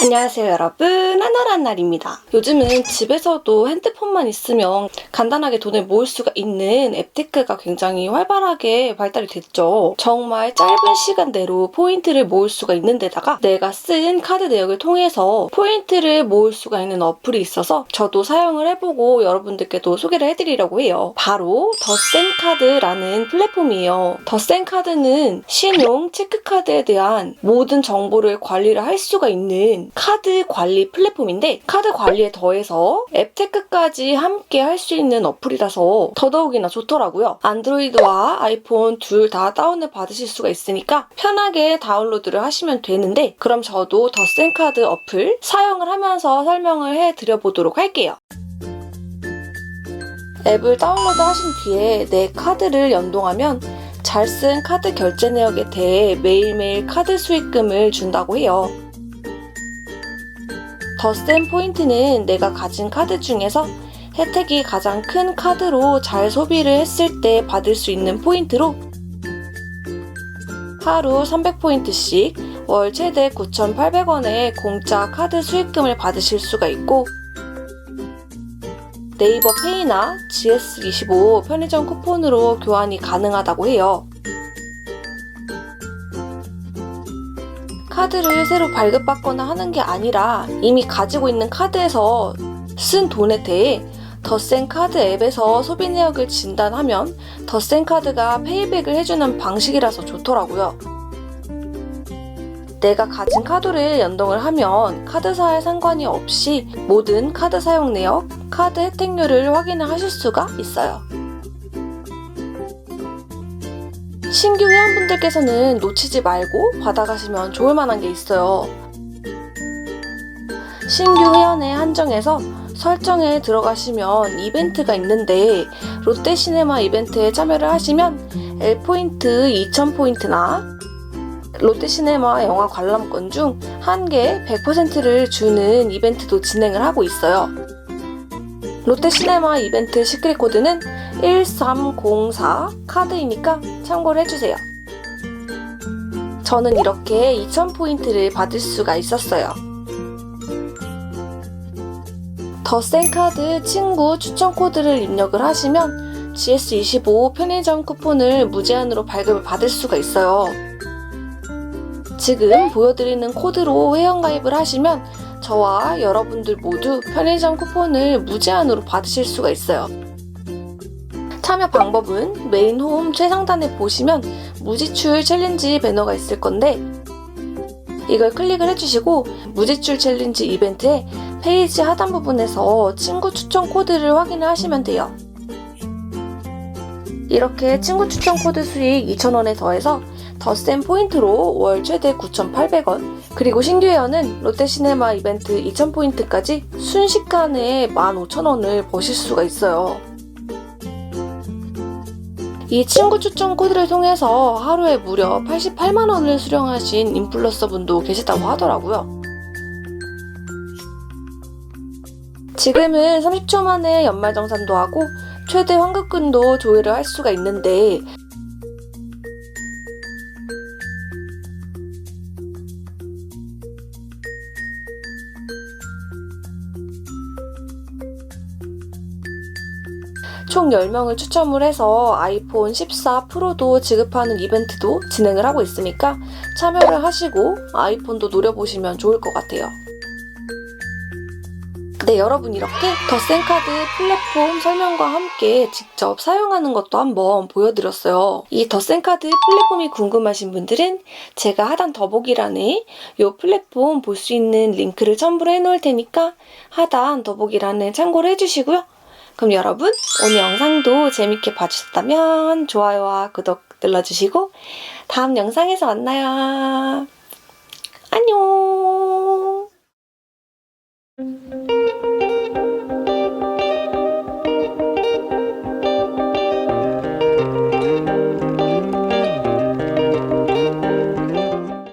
안녕하세요 여러분. 하나란 날입니다. 요즘은 집에서도 핸드폰만 있으면 간단하게 돈을 모을 수가 있는 앱테크가 굉장히 활발하게 발달이 됐죠. 정말 짧은 시간 내로 포인트를 모을 수가 있는 데다가 내가 쓴 카드 내역을 통해서 포인트를 모을 수가 있는 어플이 있어서 저도 사용을 해보고 여러분들께도 소개를 해드리려고 해요. 바로 더센카드라는 플랫폼이에요. 더센카드는 신용 체크카드에 대한 모든 정보를 관리를 할 수가 있는 카드 관리 플랫폼인데 카드 관리에 더해서 앱 테크까지 함께 할 수 있는 어플이라서 더더욱이나 좋더라고요. 안드로이드와 아이폰 둘 다 다운을 받으실 수가 있으니까 편하게 다운로드를 하시면 되는데 그럼 저도 더센카드 어플 사용을 하면서 설명을 해드려 보도록 할게요. 앱을 다운로드 하신 뒤에 내 카드를 연동하면 잘 쓴 카드 결제 내역에 대해 매일매일 카드 수익금을 준다고 해요. 더 센 포인트는 내가 가진 카드 중에서 혜택이 가장 큰 카드로 잘 소비를 했을 때 받을 수 있는 포인트로 하루 300포인트씩 월 최대 9,800원의 공짜 카드 수익금을 받으실 수가 있고 네이버 페이나 GS25 편의점 쿠폰으로 교환이 가능하다고 해요. 카드를 새로 발급받거나 하는 게 아니라 이미 가지고 있는 카드에서 쓴 돈에 대해 더센 카드 앱에서 소비 내역을 진단하면 더센 카드가 페이백을 해주는 방식이라서 좋더라고요. 내가 가진 카드를 연동을 하면 카드사에 상관이 없이 모든 카드 사용 내역, 카드 혜택률을 확인을 하실 수가 있어요. 신규 회원분들께서는 놓치지 말고 받아가시면 좋을 만한 게 있어요. 신규 회원에 한정해서 설정에 들어가시면 이벤트가 있는데 롯데시네마 이벤트에 참여를 하시면 L포인트 2000포인트나 롯데시네마 영화 관람권 중 한개 100%를 주는 이벤트도 진행을 하고 있어요. 롯데시네마 이벤트 시크릿 코드는 1304 카드이니까 참고를 해주세요. 저는 이렇게 2000포인트를 받을 수가 있었어요. 더 센 카드 친구 추천 코드를 입력을 하시면 GS25 편의점 쿠폰을 무제한으로 발급을 받을 수가 있어요. 지금 보여드리는 코드로 회원가입을 하시면 저와 여러분들 모두 편의점 쿠폰을 무제한으로 받으실 수가 있어요. 참여 방법은 메인 홈 최상단에 보시면 무지출 챌린지 배너가 있을 건데 이걸 클릭을 해주시고 무지출 챌린지 이벤트에 페이지 하단 부분에서 친구 추천 코드를 확인을 하시면 돼요. 이렇게 친구 추천 코드 수익 2,000원에 더해서 더센 포인트로 월 최대 9,800원 그리고 신규 회원은 롯데시네마 이벤트 2,000포인트까지 순식간에 15,000원을 버실 수가 있어요. 이 친구 추천 코드를 통해서 하루에 무려 88만원을 수령하신 인플루언서 분도 계시다고 하더라고요. 지금은 30초 만에 연말정산도 하고 최대 환급금도 조회를 할 수가 있는데 총 10명을 추첨을 해서 아이폰 14 프로도 지급하는 이벤트도 진행을 하고 있으니까 참여를 하시고 아이폰도 노려보시면 좋을 것 같아요. 네, 여러분 이렇게 더 센카드 플랫폼 설명과 함께 직접 사용하는 것도 한번 보여드렸어요. 이 더 센카드 플랫폼이 궁금하신 분들은 제가 하단 더보기란에 이 플랫폼 볼 수 있는 링크를 첨부를 해놓을 테니까 하단 더보기란에 참고를 해주시고요. 그럼 여러분 오늘 영상도 재밌게 봐주셨다면 좋아요와 구독 눌러주시고 다음 영상에서 만나요. 안녕.